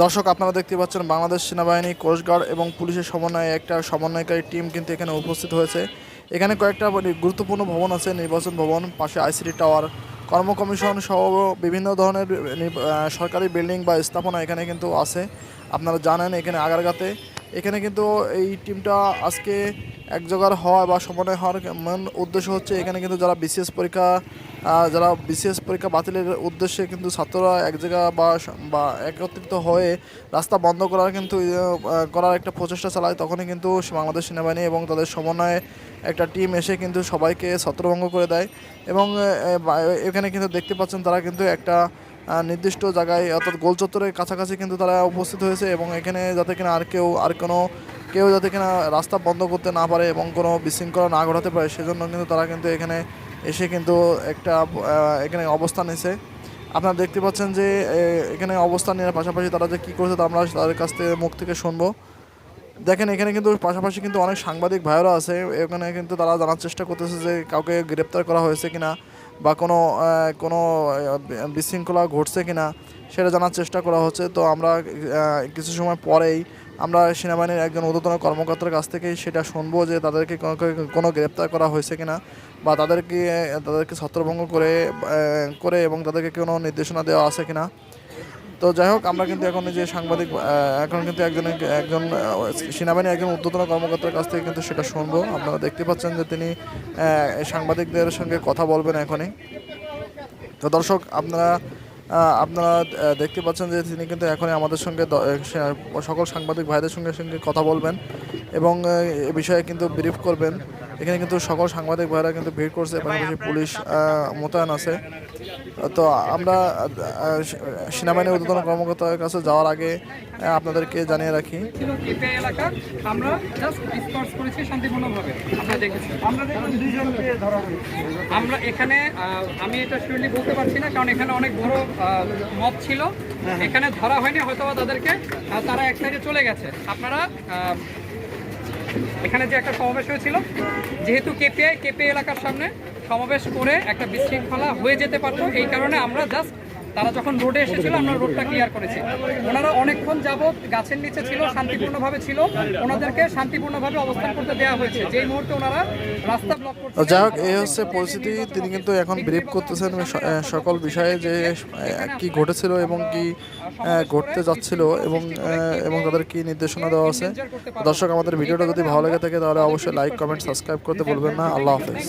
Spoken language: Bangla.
দর্শক, আপনারা দেখতে পাচ্ছেন বাংলাদেশ সেনাবাহিনী কোস্টগার্ড এবং পুলিশের সমন্বয়ে একটা সমন্বয়কারী টিম কিন্তু এখানে উপস্থিত হয়েছে। এখানে কয়েকটা মানে গুরুত্বপূর্ণ ভবন আছে, নির্বাচন ভবন, পাশে আইসিডি টাওয়ার কর্ম কমিশন সহ বিভিন্ন ধরনের সরকারি বিল্ডিং বা স্থাপনা এখানে কিন্তু আছে। আপনারা জানেন এখানে আগারগাতে। এখানে কিন্তু এই টিমটা আজকে এক জায়গার হওয়া বা সমন্বয় হওয়ার মেন উদ্দেশ্য হচ্ছে এখানে কিন্তু যারা বিসিএস পরীক্ষা যারা বিসিএস পরীক্ষা বাতিলের উদ্দেশ্যে কিন্তু ছাত্ররা এক জায়গা বা বা একত্রিত হয়ে রাস্তা বন্ধ করার কিন্তু করার একটা প্রচেষ্টা চালায়, তখনই কিন্তু বাংলাদেশ সেনাবাহিনী এবং তাদের সমন্বয়ে একটা টিম এসে কিন্তু সবাইকে ছত্রভঙ্গ করে দেয়। এবং এখানে কিন্তু দেখতে পাচ্ছেন তারা কিন্তু একটা নির্দিষ্ট জায়গায়, অর্থাৎ গোল চত্বরের কাছাকাছি কিন্তু তারা উপস্থিত হয়েছে এবং এখানে যাতে কিনা আর কেউ, আর কোনো, কেউ যাতে কিনা রাস্তা বন্ধ করতে না পারে এবং কোনো বিশৃঙ্খলা না ঘটাতে পারে, সেজন্য কিন্তু তারা কিন্তু এখানে এসে কিন্তু একটা এখানে অবস্থান এসে আপনারা দেখতে পাচ্ছেন যে এখানে অবস্থান নেওয়ার পাশাপাশি তারা যে কী করছে তা আমরা তাদের কাছ থেকে মুখ থেকে শুনব। দেখেন, এখানে কিন্তু পাশাপাশি কিন্তু অনেক সাংবাদিক ভাইয়েরা আছে। এখানে কিন্তু তারা জানার চেষ্টা করতেছে যে কাউকে গ্রেপ্তার করা হয়েছে কিনা। বা কোনো কোনো বিশৃঙ্খলা ঘটছে কিনা সেটা জানার চেষ্টা করা হচ্ছে। তো আমরা কিছু সময় পরেই আমরা সেনাবাহিনীর একজন ঊর্ধ্বতন কর্মকর্তার কাছ থেকেই সেটা শুনব যে তাদেরকে কোনো গ্রেপ্তার করা হয়েছে কিনা বা তাদেরকে তাদেরকে ছত্রভঙ্গ করে করে এবং তাদেরকে কোনো নির্দেশনা দেওয়া আছে কিনা। তো যাই হোক, আমরা কিন্তু এখন যে সাংবাদিক এখন কিন্তু একজন একজন সেনাবাহিনীর একজন ঊর্ধ্বতন কর্মকর্তার কাছ থেকে কিন্তু সেটা শুনব। আপনারা দেখতে পাচ্ছেন যে তিনি সাংবাদিকদের সঙ্গে কথা বলবেন এখনই। তো দর্শক, আপনারা আপনারা দেখতে পাচ্ছেন যে তিনি কিন্তু এখনই আমাদের সঙ্গে সকল সাংবাদিক ভাইদের সঙ্গে সঙ্গে কথা বলবেন এবং এ বিষয়ে কিন্তু ব্রিফ করবেন। এখানে কিন্তু সকল সাংবাদিক ভাইরা কিন্তু ভিড় করছে পাশাপাশি পুলিশ মোতায়েন আছে। তো আমরা সেনাবাহিনীর ঊর্ধ্বতন কর্মকর্তার কাছে যাওয়ার আগে আপনাদেরকে জানিয়ে রাখি। আমরা জাস্ট করেছি শান্তিপূর্ণভাবে। আমরা দেখলাম দুইজনকে ধরা হয়েছে আমরা এখানে আমি এটা শিওরলি বলতে পারছি না কারণ এখানে অনেক বড় মত ছিল। এখানে ধরা হয়নি হয়তো তাদেরকে তারা এক সাইডে চলে গেছে। আপনারা এখানে যে একটা সমাবেশ হয়েছিল, যেহেতু কেপিআই কেপি এলাকার সামনে সমাবেশ করে একটা বিশৃঙ্খলা হয়ে যেতে পারতো, এই কারণে আমরা জাস্ট তারা যখন রোডে এসেছিল, আমরা রোডটা ক্লিয়ার করেছি। ওনারা অনেকক্ষণ যাবৎ গাছের নিচে ছিল, শান্তিপূর্ণভাবে ছিল। ওনাদেরকে শান্তিপূর্ণভাবে অবস্থান করতে দেওয়া হয়েছে। যেই মুহূর্তে ওনারা রাস্তা ব্লক যাই হোক, এই হচ্ছে পরিস্থিতি। তিনি কিন্তু এখন ব্রিফ করতেছেন সকল বিষয়ে যে কি ঘটেছিল এবং কি ঘটতে যাচ্ছিল এবং এবং তাদের কি নির্দেশনা দেওয়া আছে। দর্শক, আমাদের ভিডিওটা যদি ভালো লেগে থাকে, তাহলে অবশ্যই লাইক কমেন্ট সাবস্ক্রাইব করতে বলবেন না। আল্লাহ হাফেজ।